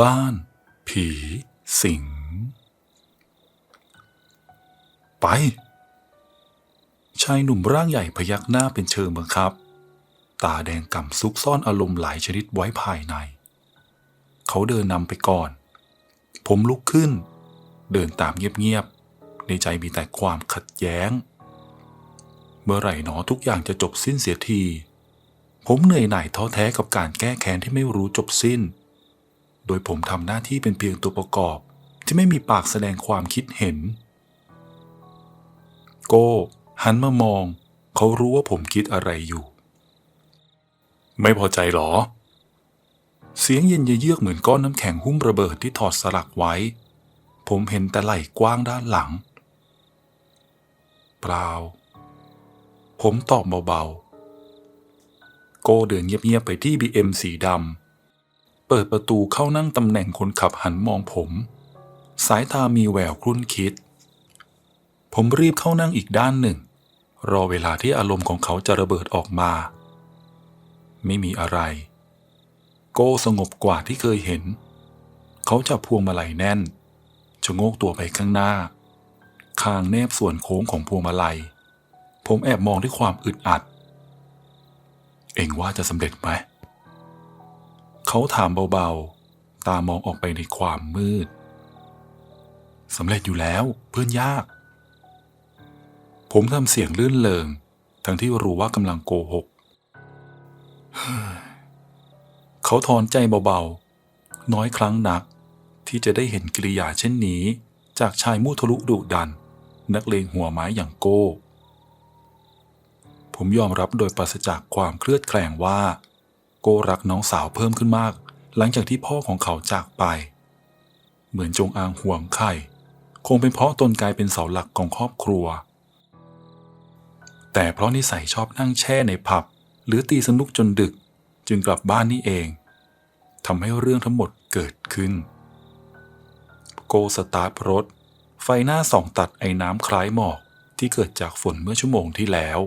บ้าน ผีสิง ไป ชายหนุ่มร่างใหญ่พยักหน้าเป็นเชิงบังคับ ตาแดงก่ำซุกซ่อนอารมณ์หลายชนิดไว้ภายใน เขาเดินนำไปก่อน ผมลุกขึ้น เดินตามเงียบๆ ในใจมีแต่ความขัดแย้ง เมื่อไหร่หนอทุกอย่างจะจบสิ้นเสียที ผมเหนื่อยหน่ายท้อแท้กับการแก้แค้นที่ไม่รู้จบสิ้น โดยผมทำหน้าที่เป็นเพียงตัวประกอบ ที่ไม่มีปากแสดงความคิดเห็น โก้หันมามอง เขารู้ว่าผมคิดอะไรอยู่ ไม่พอใจหรอ เสียงเย็นเยือกเหมือนก้อนน้ำแข็งหุ้มระเบิดที่ถอดสลักไว้ ผมเห็นแต่ไหล่กว้างด้านหลัง เปล่า ผมตอบเบาๆ โก้เดินเงียบๆไปที่ BM สีดำ เปิดประตูเข้านั่งตำแหน่งคนขับหันมองผม สายตามีแววครุ่นคิด ผมรีบเข้านั่งอีกด้านหนึ่ง รอเวลาที่อารมณ์ของเขาจะระเบิดออกมา ไม่มีอะไร โก้สงบกว่าที่เคยเห็น เขาจับพวงมาลัยแน่นชะโงกตัวไปข้างหน้า คางแนบส่วนโค้งของพวงมาลัย ผมแอบมองด้วยความอึดอัด เองว่าจะสำเร็จไหม เขาถามเบาๆ ตามองออกไปในความมืดสำเร็จอยู่แล้วเพื่อนยาก ผมทำเสียงลื่นเลงทั้งที่รู้ว่ากำลังโกหก เขาถอนใจเบาๆ น้อยครั้งนัก ที่จะได้เห็นกิริยาเช่นนี้ จากชายมุทะลุดุดัน นักเลงหัวไม้อย่างโก้ ผมยอมรับโดยปราศจากความเคลือดแคลงว่า โก้รักน้องสาวเพิ่มขึ้นมาก หลังจากที่พ่อของเขาจากไป เหมือนจงอางห่วงไข่ คงเป็นเพราะตนกลายเป็นเสาหลักของครอบครัว แต่เพราะนิสัยชอบนั่งแช่ในผับ หรือตีสนุกจนดึกจึงกลับบ้านนี่เองทำให้เรื่องทั้งหมดเกิดขึ้น โกสตาร์ทรถ ไฟหน้าส่องตัดไอ้น้ำคล้ายหมอกที่เกิดจากฝนเมื่อชั่วโมงที่แล้ว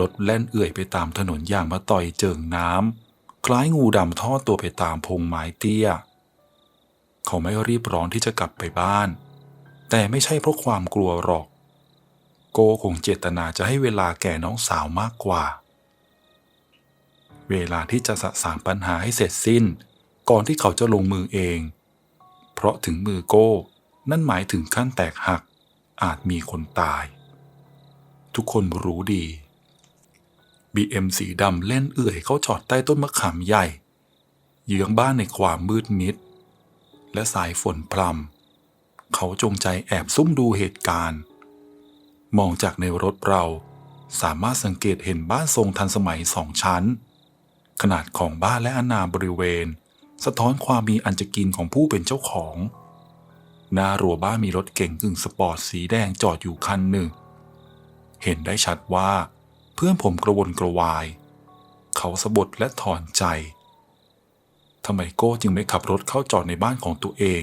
รถแล่นเอื่อยไปตามถนนอย่างมาต่อยเจิงน้ำคล้ายงูดำทอดตัวไปตามพงไม้เตี้ย เขาไม่รีบร้อนที่จะกลับไปบ้าน แต่ไม่ใช่เพราะความกลัวหรอก โกคงเจตนาจะให้เวลาแก่น้องสาวมากกว่า เวลาที่จะสะสางปัญหาให้เสร็จสิ้น ก่อนที่เขาจะลงมือเอง เพราะถึงมือโก้นั่นหมายถึงขั้นแตกหักอาจมีคนตาย ทุกคนรู้ดี BM สีดำเล่นเอื่อยเข้าจอดใต้ต้นมะขามใหญ่ เยื้องบ้านในความมืดมิด และสายฝนพรำเขาจงใจแอบซุ่มดูเหตุการณ์ มองจากในรถเราสามารถสังเกตเห็นบ้านทรงทันสมัยสองชั้น ขนาดของบ้านและอนาบริเวณ สะท้อนความมีอันจะกินของผู้เป็นเจ้าของ หน้ารั้วบ้านมีรถเก่งกึ่งสปอร์ตสีแดงจอดอยู่คันหนึ่ง เห็นได้ชัดว่า เพื่อนผมกระวนกระวาย เขาสะบดและถอนใจทำไมโก้จึงไม่ขับรถเข้าจอดในบ้านของตัวเอง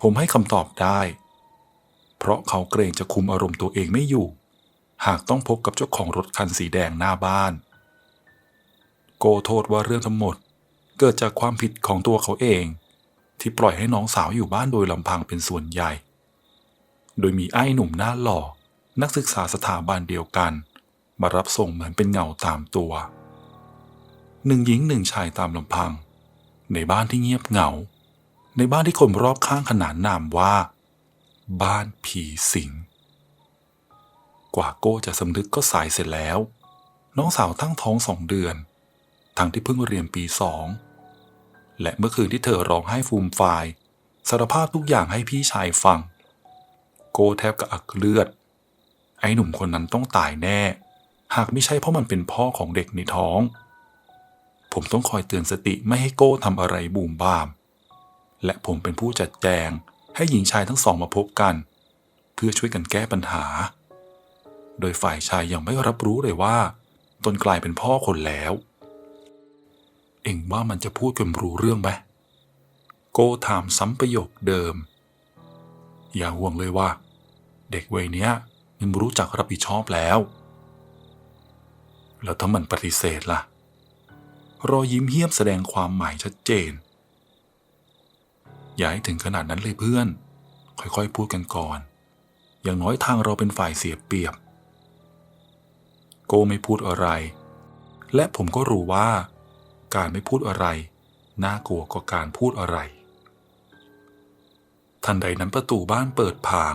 ผมให้คำตอบได้ เพราะเขาเกรงจะคุมอารมณ์ตัวเองไม่อยู่ หากต้องพบกับเจ้าของรถคันสีแดงหน้าบ้าน โกโทษว่าเรื่องทั้งหมด เกิดจากความผิดของตัวเขาเอง ที่ปล่อยให้น้องสาวอยู่บ้านโดยลำพังเป็นส่วนใหญ่ โดยมีไอ้หนุ่มหน้าหล่อ นักศึกษาสถาบันเดียวกัน มารับส่งเหมือนเป็นเงาตามตัว หนึ่งหญิงหนึ่งชายตามลำพัง ในบ้านที่เงียบเหงา ในบ้านที่คนรอบข้างขนานนามว่า บ้านผีสิง กว่าโก้จะสำนึกก็สายเสร็จแล้ว น้องสาวตั้งท้องสองเดือน ทั้งที่เพิ่งเรียนปีสอง และเมื่อคืนที่เธอร้องไห้ฟูมฟายสารภาพทุกอย่างให้พี่ชายฟัง โก้แทบกระอักเลือด ไอ้หนุ่มคนนั้นต้องตายแน่ หากไม่ใช่เพราะมันเป็นพ่อของเด็กในท้อง ผมต้องคอยเตือนสติไม่ให้โก้ทำอะไรบูมบาม และผมเป็นผู้จัดแจงให้หญิงชายทั้งสองมาพบกัน เพื่อช่วยกันแก้ปัญหา โดยฝ่ายชายยังไม่รับรู้เลยว่า ตนกลายเป็นพ่อคนแล้ว เอ็งว่ามันจะพูดกันรู้เรื่องไหมโก้ถามซ้ำประโยคเดิม อย่าห่วงเลยว่า เด็กวัยเนี้ยมันรู้จักรับผิดชอบแล้ว แล้วถ้ามันปฏิเสธล่ะ รอยยิ้มเฮี้ยมแสดงความหมายชัดเจน อย่าให้ถึงขนาดนั้นเลยเพื่อน ค่อยๆ พูดกันก่อน อย่างน้อยทางเราเป็นฝ่ายเสียเปรียบ โกไม่พูดอะไร และผมก็รู้ว่า การไม่พูดอะไร น่ากลัวกว่าการพูดอะไร ทันใดนั้นประตูบ้านเปิดผาง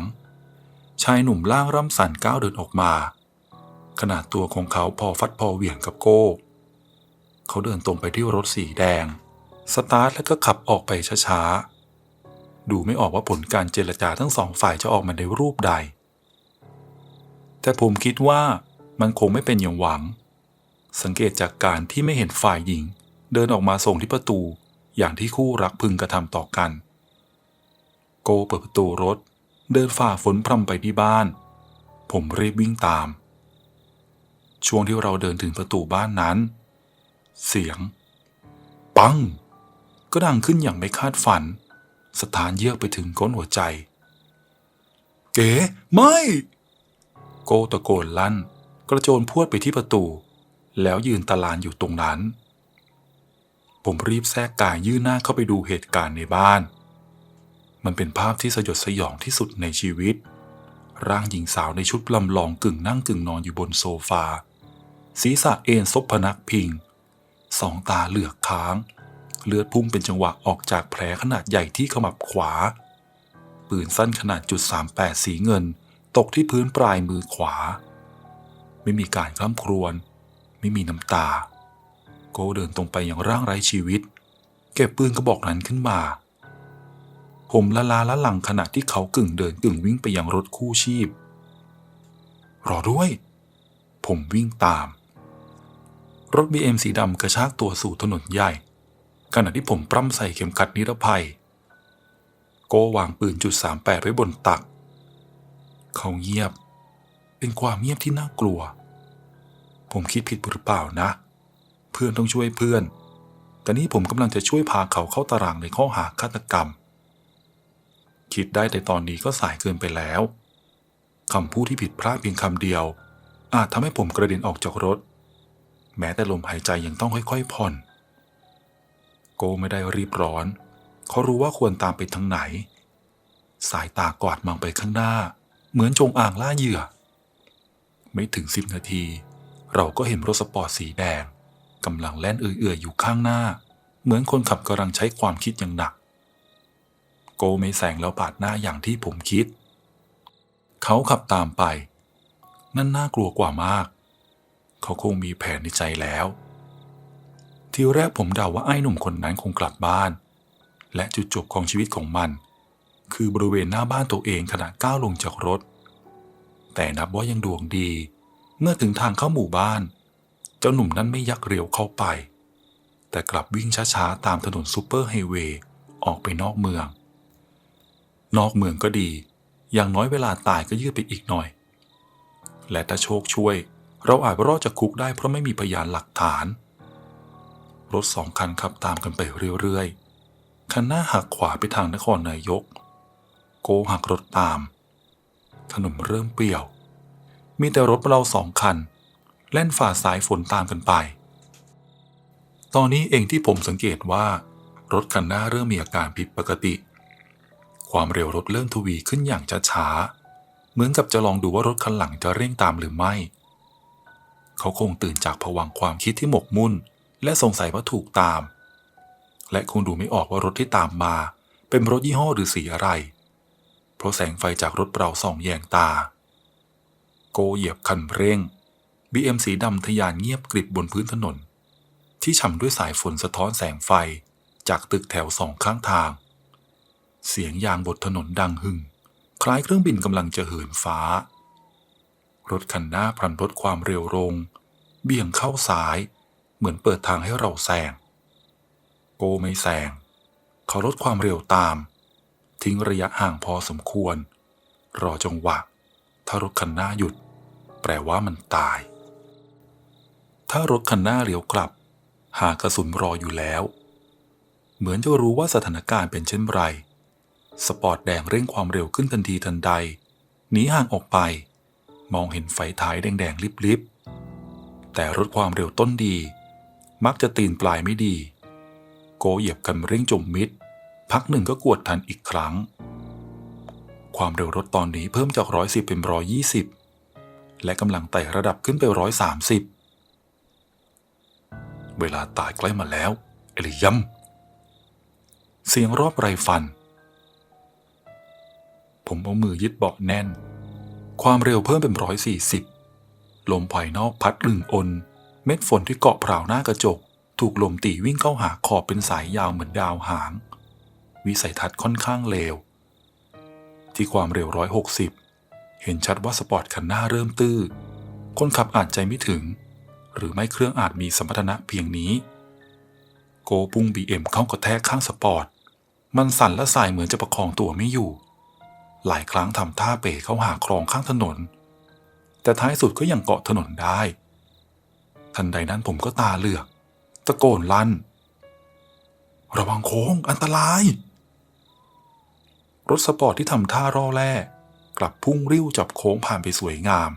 ชายหนุ่มล่างร่ำสันก้าวเดินออกมา ขนาดตัวของเขาพอฟัดพอเหวี่ยงกับโก้ เขาเดินตรงไปที่รถสีแดง สตาร์ทแล้วก็ขับออกไปช้าๆ ดูไม่ออกว่าผลการเจรจาทั้งสองฝ่ายจะออกมาในรูปใด แต่ผมคิดว่ามันคงไม่เป็นอย่างหวัง สังเกตจากการที่ไม่เห็นฝ่ายหญิง เดินออกมาส่งที่ประตูอย่างที่คู่รักพึงกระทำต่อกัน โกเปิดประตูรถ เดินฝ่าฝนพรำไปที่บ้าน ผมรีบวิ่งตาม ช่วงที่เราเดินถึงประตูบ้านนั้น เสียง ปัง ก็ดังขึ้นอย่างไม่คาดฝัน สถานเยือกไปถึงก้นหัวใจ เก๋ไม่ โกตะโกนลั่น กระโจนพวดไปที่ประตู แล้วยืนตะลานอยู่ตรงนั้น ผมรีบแทรกกายยื่นหน้าเข้าไปดูเหตุการณ์ในบ้าน มันเป็นภาพที่สยดสยองที่สุดในชีวิตร่างหญิงสาวในชุดลำลองกึ่งนั่งกึ่งนอนอยู่บนโซฟา ศีรษะเอ็นซบพนักพิง สองตาเหลือกค้าง เลือดพุ่งเป็นจังหวะออกจากแผลขนาดใหญ่ที่ขมับขวา ปืนสั้นขนาดจุด38สีเงิน ตกที่พื้นปลายมือขวา ไม่มีการคล่ำครวญไม่มีน้ำตา โกเดินตรงไปอย่างร่างไร้ชีวิต เก็บปืนกระบอกนั้นขึ้นมา ผมละลาละหลังขณะที่เขากึ่งเดินกึ่งวิ่งไปยังรถคู่ชีพ รอด้วย ผมวิ่งตาม รถ BM สีดำกระชากตัวสู่ถนนใหญ่ ขณะที่ผมปล้ำใส่เข็มขัดนิรภัย โกวางปืนจุด38ไว้บนตัก เขาเงียบ เป็นความเงียบที่น่ากลัว ผมคิดผิดหรือเปล่านะ เพื่อนต้องช่วยเพื่อน แต่นี่ผมกำลังจะช่วยพาเขาเข้าตารางในข้อหาฆาตกรรม คิดได้แต่ตอนนี้ก็สายเกินไปแล้วคำพูดที่ผิดพลาดเพียงคำเดียว อาจทำให้ผมกระเด็นออกจากรถ แม้แต่ลมหายใจยังต้องค่อยๆผ่อน โกไม่ได้รีบร้อน เขารู้ว่าควรตามไปทางไหน สายตากวาดมองไปข้างหน้า เหมือนจงอ่างล่าเหยื่อ ไม่ถึงสิบนาที เราก็เห็นรถสปอร์ตสีแดงกำลังแล่นเอื่อยๆอยู่ข้างหน้า เหมือนคนขับกำลังใช้ความคิดอย่างหนัก โกไม่แซงแล้วปาดหน้าอย่างที่ผมคิด เขาขับตามไป นั่นน่ากลัวกว่ามาก เขาคงมีแผนในใจแล้ว ทีแรกผมเดาว่าไอ้หนุ่มคนนั้นคงกลับบ้าน และจุดจบของชีวิตของมัน คือบริเวณหน้าบ้านตัวเองขณะก้าวลงจากรถ แต่นับว่ายังดวงดี เมื่อถึงทางเข้าหมู่บ้าน เจ้าหนุ่มนั้นไม่ยักเร็วเข้าไป แต่กลับวิ่งช้าๆ ตามถนนซูเปอร์ไฮเวย์ออกไปนอกเมือง นอกเมืองก็ดี อย่างน้อยเวลาตายก็ยืดไปอีกหน่อย และถ้าโชคช่วย เราอาจรอดจากคุกได้เพราะไม่มีพยานหลักฐาน รถสองคันขับตามกันไปเรื่อยๆ คันหน้าหักขวาไปทางนครนายก โกหักรถตาม ถนนเริ่มเปรี่ยว มีแต่รถเราสองคัน แล่นฝ่าสายฝนตามกันไป ตอนนี้เองที่ผมสังเกตว่า รถคันหน้าเริ่มมีอาการผิดปกติ ความเร็วรถเริ่มทวีขึ้นอย่างช้าๆ เหมือนกับจะลองดูว่ารถคันหลังจะเร่งตามหรือไม่ เขาคงตื่นจากผวังความคิดที่หมกมุ่น และสงสัยว่าถูกตาม และคงดูไม่ออกว่ารถที่ตามมา เป็นรถยี่ห้อหรือสีอะไร เพราะแสงไฟจากรถเราส่องแยงตา โกเหยียบคันเร่ง BM สีดำทะยานเงียบกริบบนพื้นถนน ที่ฉ่ำด้วยสายฝนสะท้อนแสงไฟจากตึกแถวสองข้างทาง เสียงยางบนถนนดังหึ่ง คล้ายเครื่องบินกำลังจะเหินฟ้า รถคันหน้าพลันลดความเร็วลง เบี่ยงเข้าซ้าย เหมือนเปิดทางให้เราแซงโกไม่แซงเขาลดความเร็วตาม ทิ้งระยะห่างพอสมควร รอจังหวะ ถ้ารถคันหน้าหยุด แปลว่ามันตาย ถ้ารถคันหน้าเลี้ยวกลับ หากระสุนรออยู่แล้ว เหมือนจะรู้ว่าสถานการณ์เป็นเช่นไร สปอร์ตแดงเร่งความเร็วขึ้นทันทีทันใดหนีห่างออกไป มองเห็นไฟท้ายแดงๆลิบๆ แต่รถความเร็วต้นดี มักจะตีนปลายไม่ดี โกเหยียบกันเร่งจมมิด พักหนึ่งก็กวดทันอีกครั้ง ความเร็วรถตอนนี้เพิ่มจากร้อยสิบเป็นร้อยยี่สิบและกำลังไต่ระดับขึ้นไปร้อยสามสิบเวลาตายใกล้มาแล้วเอลิยัมเสียงรอบไรฟัน ผมเอามือยึดเบาะแน่น ความเร็วเพิ่มเป็นร้อยสี่สิบลมภายนอกพัดลึงอน เม็ดฝนที่เกาะพราหน้ากระจก ถูกลมตีวิ่งเข้าหาขอบเป็นสายยาวเหมือนดาวหาง วิสัยทัศน์ค่อนข้างเลว ที่ความเร็วร้อยหกสิบเห็นชัดว่าสปอร์ตคันหน้าเริ่มตื้อ คนขับอาจใจไม่ถึง หรือไม่เครื่องอาจมีสมรรถนะเพียงนี้ โกปุ้งบีเอ็มเข้ากระแทกข้างสปอร์ต มันสั่นและสายเหมือนจะประคองตัวไม่อยู่ หลายครั้งทำท่าเป๋เข้าหาคลองข้างถนน แต่ท้ายสุดก็ยังเกาะถนนได้ ทันใดนั้นผมก็ตาเหลือก ตะโกนลั่น ระวังโค้งอันตราย รถสปอร์ตที่ทำท่าร่อแร่กลับพุ่งริ้วจับโค้งผ่านไปสวยงาม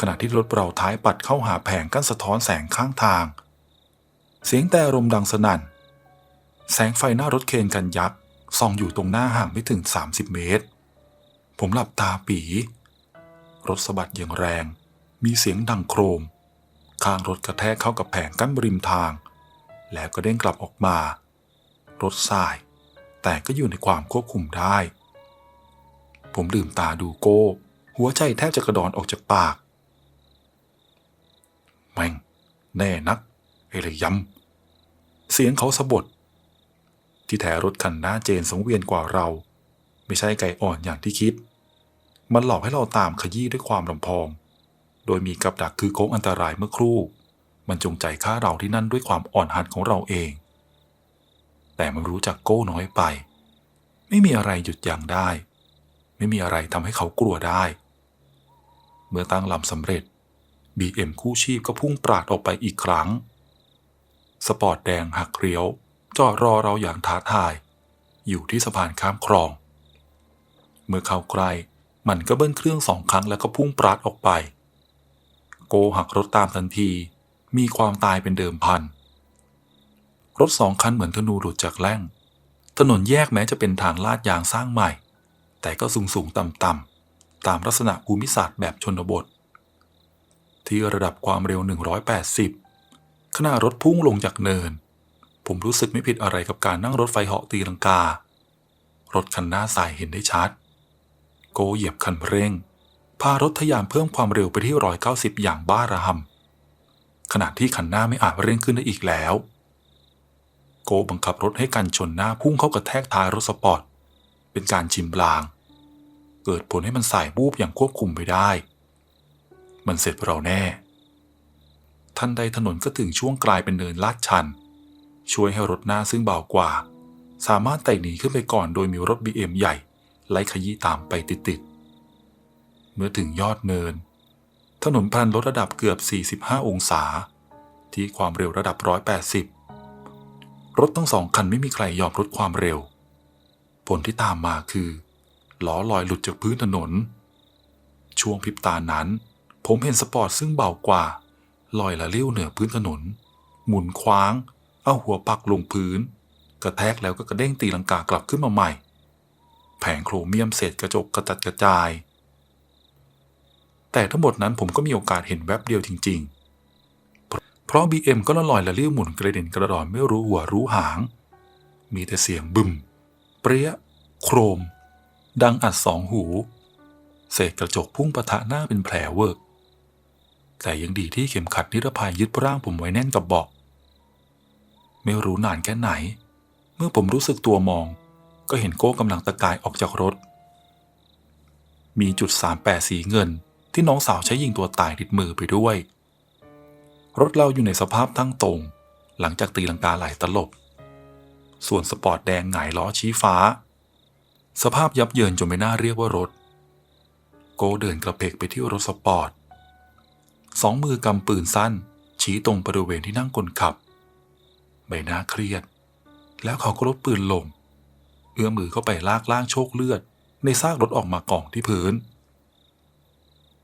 ขณะที่รถเราท้ายปัดเข้าหาแผงกั้นสะท้อนแสงข้างทาง เสียงแต่ลมดังสนั่น แสงไฟหน้ารถเคนกันยักษ์ ส่องอยู่ตรงหน้าห่างไม่ถึง 30 เมตร ผมหลับตาปี รถสะบัดอย่างแรง มีเสียงดังโครม ข้างรถกระแทกเข้ากับแผงกั้นบริมทาง แล้วก็เด้งกลับออกมา รถสาย แต่ก็อยู่ในความควบคุมได้ ผมลืมตาดูโก้ หัวใจแทบจะกระดอนออกจากปาก แม่ง แน่นักเอเลยยำเสียงเขาสะบด ที่แท้รถคันหน้าเจนสังเวียนกว่าเรา ไม่ใช่ไก่อ่อนอย่างที่คิด มันหลอกให้เราตามขยี้ด้วยความลำพอง โดยมีกับดักคือโค้งอันตรายเมื่อครู่ มันจงใจฆ่าเราที่นั่นด้วยความอ่อนหัดของเราเอง แต่มันรู้จักโก้น้อยไป ไม่มีอะไรหยุดยั้งได้ ไม่มีอะไรทำให้เขากลัวได้ เมื่อตั้งลำสำเร็จ BM คู่ชีพก็พุ่งปราดออกไปอีกครั้ง สปอร์ตแดงหักเลี้ยว จอดรอเราอย่างท้าทาย อยู่ที่สะพานข้ามคลอง เมื่อเข้าใกล้มันก็เบิ้ลเครื่องสองครั้งแล้วก็พุ่งปราดออกไป โกหักรถตามทันที มีความตายเป็นเดิมพัน รถสองคันเหมือนธนูหลุดจากแล่ง ถนนแยกแม้จะเป็นทางลาดยางสร้างใหม่ แต่ก็สูงสูงต่ำต่ำตามลักษณะภูมิศาสตร์แบบชนบท ที่ระดับความเร็ว 180 ขณะรถพุ่งลงจากเนิน ผมรู้สึกไม่ผิดอะไรกับการนั่งรถไฟเหาะตีลังกา รถคันหน้าสายเห็นได้ชัด โกเหยียบคันเร่ง พารถทะยานเพิ่มความเร็วไปที่190อย่างบ้าระห่ำขณะที่คันหน้าไม่อาจเร่งขึ้นได้อีกแล้ว โกบังคับรถให้กันชนหน้าพุ่งเข้ากระแทกท้ายรถสปอร์ต เป็นการชิมลาง เกิดผลให้มันสายบูบอย่างควบคุมไปได้ มันเสร็จเราแน่ ทันใดถนนก็ถึงช่วงกลายเป็นเนินลาดชัน ช่วยให้รถหน้าซึ่งเบากว่า สามารถไต่หนีขึ้นไปก่อนโดยมีรถ BM ใหญ่ ไล่ขยี้ตามไปติดๆ เมื่อถึงยอดเนิน ถนนพลันลดระดับเกือบ 45 องศา ที่ความเร็วระดับ 180 รถทั้งสองคันไม่มีใครยอมลดความเร็ว ผลที่ตามมาคือล้อลอยหลุดจากพื้นถนน ช่วงพริบตานั้น ผมเห็นสปอร์ตซึ่งเบากว่าลอยละเลี้ยวเหนือพื้นถนน หมุนคว้าง เอาหัวปักลงพื้น กระแทกแล้วก็กระเด้งตีลังกากลับขึ้นมาใหม่ แผงโครเมียมเศษกระจกกระจัดกระจาย แต่ทั้งหมดนั้นผมก็มีโอกาสเห็นแวบเดียวจริง ๆ เพราะ BM ก็ละลอยละเลี้ยวหมุนกระเด็นกระดอนไม่รู้หัวรู้หาง มีแต่เสียงบึม เปรี้ย โครม ดังอัดสองหู เศษกระจกพุ่งปะทะหน้าเป็นแผลเวิร์กแต่ยังดีที่เข็มขัดนิรภัยยึดร่างผมไว้แน่นกับเบาะ ไม่รู้นานแค่ไหน เมื่อผมรู้สึกตัวมอง ก็เห็นโก้กำลังตะกายออกจากรถ มีจุด 38 สีเงิน ที่น้องสาวใช้ยิงตัวตายติดมือไปด้วย รถเราอยู่ในสภาพทั้งตรง หลังจากตีลังกาไหลตลบ ส่วนสปอร์ตแดงหงายล้อชี้ฟ้า สภาพยับเยินจนไม่น่าเรียกว่ารถ โกเดินกระเพกไปที่รถสปอร์ตสองมือกำปืนสั้น ชี้ตรงบริเวณที่นั่งคนขับ ใบหน้าเครียด แล้วเขาก็ลดปืนลง เอื้อมมือเข้าไปลากล่างโชคเลือด ในซากรถออกมากองที่พื้น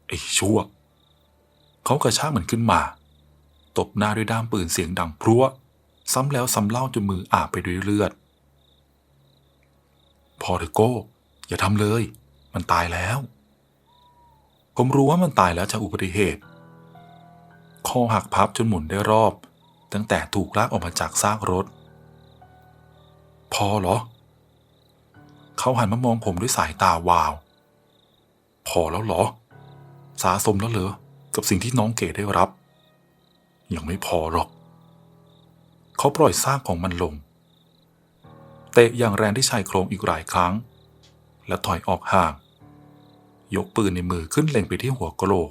ไอ้ชั่ว เขากระชากมันขึ้นมา ตบหน้าด้วยด้ามปืนเสียงดังพรัวซ้ำแล้วซ้ำเล่าจนมืออาบไปด้วยเลือด พอเถอะโก้ อย่าทำเลย มันตายแล้ว ผมรู้ว่ามันตายแล้วจากอุบัติเหตุคอหักพับจนหมุนได้รอบ ตั้งแต่ถูกลากออกมาจากซากรถ พอเหรอ เขาหันมามองผมด้วยสายตาวาว พอแล้วเหรอ สาสมแล้วเหรอ กับสิ่งที่น้องเก๋ได้รับ ยังไม่พอหรอก เขาปล่อยซากของมันลง เตะอย่างแรงที่ชายโครงอีกหลายครั้ง แล้วถอยออกห่าง ยกปืนในมือขึ้นเล็งไปที่หัวกะโหลก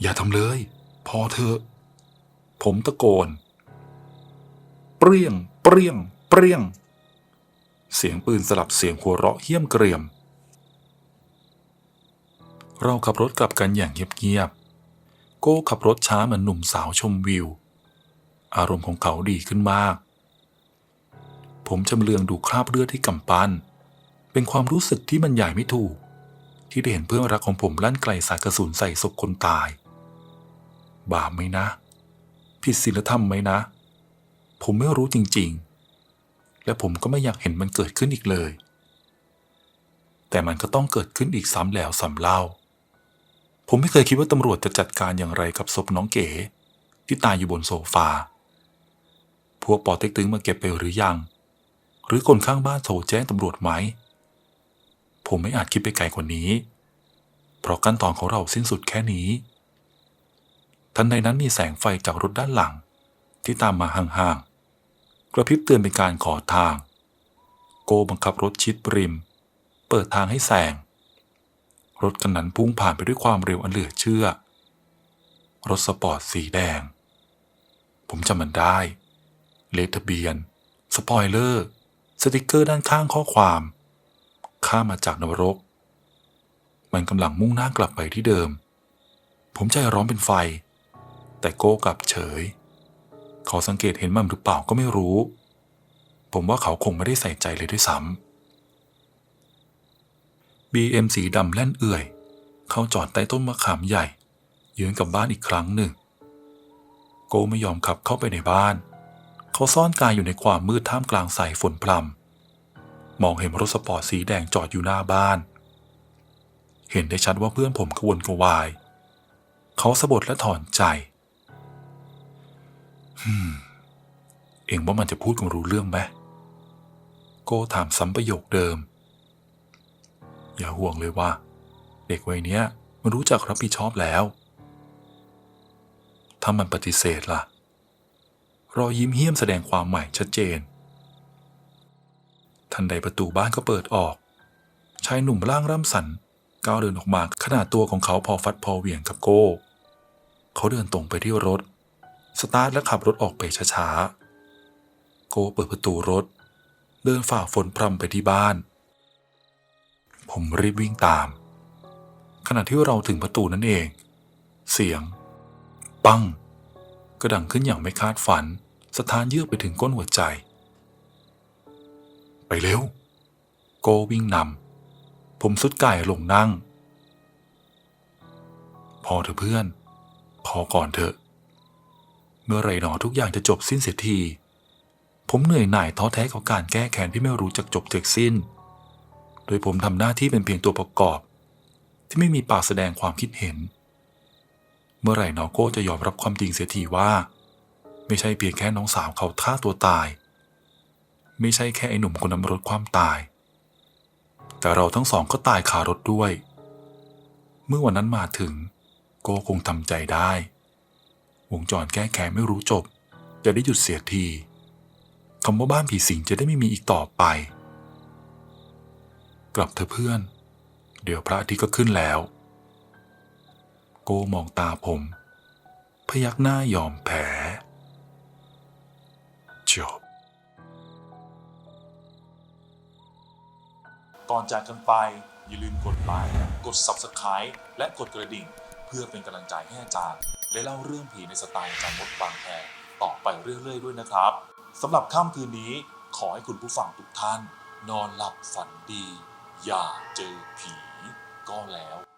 อย่าทำเลย พอเถอะ ผมตะโกน เปรี้ยง เปรี้ยง เปรี้ยง เสียงปืนสลับเสียงหัวเราะเหี้ยมเกรียม เราขับรถกลับกันอย่างเงียบๆโก้ขับรถช้าเหมือนหนุ่มสาวชมวิว อารมณ์ของเขาดีขึ้นมาก ผมจำเลืองดูคราบเลือดที่กำปั้น เป็นความรู้สึกที่มันใหญ่ไม่ถูก ที่ได้เห็นเพื่อนรักของผมลั่นไกลสายกระสุนใส่ศพคนตาย บาปไหมนะ ผิดศีลธรรมไหมนะ ผมไม่รู้จริง ๆ และผมก็ไม่อยากเห็นมันเกิดขึ้นอีกเลย แต่มันก็ต้องเกิดขึ้นอีกซ้ำแล้วซ้ำเล่า ผมไม่เคยคิดว่าตำรวจจะจัดการอย่างไรกับศพน้องเก๋ที่ตายอยู่บนโซฟา พวกปอเต็กตึงมาเก็บไปหรือยัง หรือคนข้างบ้านโทรแจ้งตำรวจไหม ผมไม่อาจคิดไปไกลกว่านี้ เพราะขั้นตอนของเราสิ้นสุดแค่นี้ ทันใดนั้นมีแสงไฟจากรถด้านหลัง ที่ตามมาห่างๆ กระพริบเตือนเป็นการขอทาง โกบังคับรถชิดริม เปิดทางให้แซงรถกันนั้นพุ่งผ่านไปด้วยความเร็วอันเหลือเชื่อ รถสปอร์ตสีแดง ผมจำมันได้ เลขทะเบียน สปอยเลอร์ สติกเกอร์ด้านข้างข้อความ ข้ามมาจากนรก มันกำลังมุ่งหน้ากลับไปที่เดิม ผมใจร้อนเป็นไฟ แต่โก้กลับเฉย เขาสังเกตเห็นมันหรือเปล่าก็ไม่รู้ ผมว่าเขาคงไม่ได้ใส่ใจเลยด้วยซ้ำ BM สีดำแล่นเอื่อย เข้าจอดใต้ต้นมะขามใหญ่ยืนกับบ้านอีกครั้งหนึ่ง โกไม่ยอมขับเข้าไปในบ้าน เขาซ่อนกายอยู่ในความมืดท่ามกลางสายฝนพรำมองเห็นรถสปอร์ตสีแดงจอดอยู่หน้าบ้าน เห็นได้ชัดว่าเพื่อนผมกวนกวาย เขาสะบดและถอนใจ เองว่ามันจะพูดกันรู้เรื่องไหมโก้ถามซ้ำประโยคเดิม อย่าห่วงเลยว่า เด็กวัยเนี้ยมันรู้จักรับผิดชอบแล้ว ถ้ามันปฏิเสธล่ะ รอยยิ้มเหี้ยมแสดงความใหม่ชัดเจน ทันใดประตูบ้านก็เปิดออก ชายหนุ่มร่างร่ำสันก้าวเดินออกมาขนาดตัวของเขาพอฟัดพอเหวี่ยงกับโก้ เขาเดินตรงไปที่รถ สตาร์ทและขับรถออกไปช้าๆ โกเปิดประตูรถ เดินฝ่าฝนพรำไปที่บ้าน ผมรีบวิ่งตาม ขณะที่เราถึงประตูนั่นเอง เสียง ปังก็ดังขึ้นอย่างไม่คาดฝัน สถานเยือกไปถึงก้นหัวใจ ไปเร็ว โกวิ่งนำผมสุดกายลงนั่ง พอเถอะเพื่อน พอก่อนเถอะ มื่อไรหนอทุกอย่างจะจบสิ้นเสียที ผมเหนื่อยหน่ายท้อแท้กับการแก้แค้นที่ไม่รู้จักจบจากสิ้น โดยผมทำหน้าที่เป็นเพียงตัวประกอบ ที่ไม่มีปากแสดงความคิดเห็น เมื่อไร่น้อโก้จะยอมรับความจริงเสียทีว่า ไม่ใช่เพียงแค่น้องสาวเขาฆ่าตัวตาย ไม่ใช่แค่ไอ้หนุ่มคนนั้นรถความตาย แต่เราทั้งสองก็ตายคารถด้วย เมื่อวันนั้นมาถึงโก้คงทำใจได้ วงจรแก้แค้นไม่รู้จบ จะได้หยุดเสียทีคำว่าบ้านผีสิงจะได้ไม่มีอีกต่อไป กลับเถอะเพื่อน เดี๋ยวพระอาทิตย์ก็ขึ้นแล้ว โกมองตาผม พยักหน้ายอมแพ้จบก่อนจากกันไปอย่าลืมกดไลค์กด Subscribe และกดกระดิ่ง พื่อเป็นกำลังใจให้อาจารย์ ได้เล่าเรื่องผีในสไตล์อาจารย์มดบางแพรต่อไปเรื่อยๆ ด้วยนะครับสำหรับค่ำคืนนี้ขอให้คุณผู้ฟังทุกท่าน นอนหลับฝันดี อย่าเจอผีก็แล้ว